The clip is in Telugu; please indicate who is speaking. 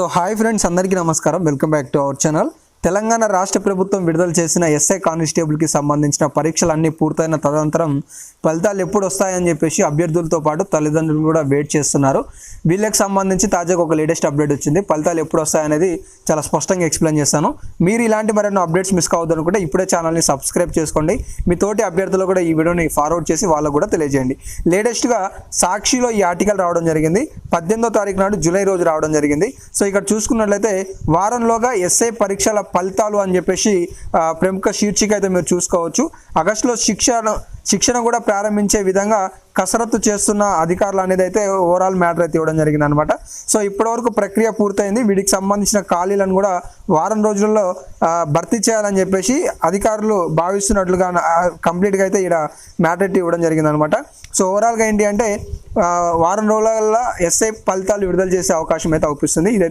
Speaker 1: సో హాయ్ ఫ్రెండ్స్ అందరికీ నమస్కారం. Welcome back to our channel. Telangana రాష్ట్ర ప్రభుత్వం విడుదల చేసిన ఎస్ఐ కానిస్టేబుల్కి సంబంధించిన పరీక్షలు అన్నీ పూర్తయిన తదనంతరం ఫలితాలు ఎప్పుడు వస్తాయని చెప్పేసి అభ్యర్థులతో పాటు తల్లిదండ్రులు కూడా వెయిట్ చేస్తున్నారు. వీళ్ళకి సంబంధించి తాజాగా ఒక లేటెస్ట్ అప్డేట్ వచ్చింది. ఫలితాలు ఎప్పుడు వస్తాయనేది చాలా స్పష్టంగా ఎక్స్ప్లెయిన్ చేస్తాను. మీరు ఇలాంటి మరెన్నో అప్డేట్స్ మిస్ కావద్దనుకుంటే ఇప్పుడే ఛానల్ని సబ్స్క్రైబ్ చేసుకోండి. మీ తోటి అభ్యర్థులు కూడా ఈ వీడియోని ఫార్వర్డ్ చేసి వాళ్ళకు కూడా తెలియజేయండి. లేటెస్ట్గా సాక్షిలో ఈ ఆర్టికల్ రావడం జరిగింది. పద్దెనిమిదో తారీఖు నాడు జూలై రోజు రావడం జరిగింది. సో ఇక్కడ చూసుకున్నట్లయితే వారంలోగా ఎస్ఐ పరీక్షల ఫలితాలు అని చెప్పేసి ప్రముఖ శీర్షిక అయితే మీరు చూసుకోవచ్చు. ఆగస్టులో శిక్షణ శిక్షణ కూడా ప్రారంభించే విధంగా కసరత్తు చేస్తున్న అధికారులు అనేది అయితే ఓవరాల్ మ్యాటర్ అయితే ఇవ్వడం జరిగింది అనమాట సో ఇప్పటివరకు ప్రక్రియ పూర్తయింది. వీటికి సంబంధించిన ఖాళీలను కూడా వారం రోజుల్లో భర్తీ చేయాలని చెప్పేసి అధికారులు భావిస్తున్నట్లుగా కంప్లీట్గా అయితే ఇక్కడ మ్యాటర్ ఇవ్వడం జరిగింది అనమాట సో ఓవరాల్గా ఏంటి అంటే వారం రోజుల ఎస్ఐ ఫలితాలు విడుదల చేసే అవకాశం అయితే అవుపిస్తుంది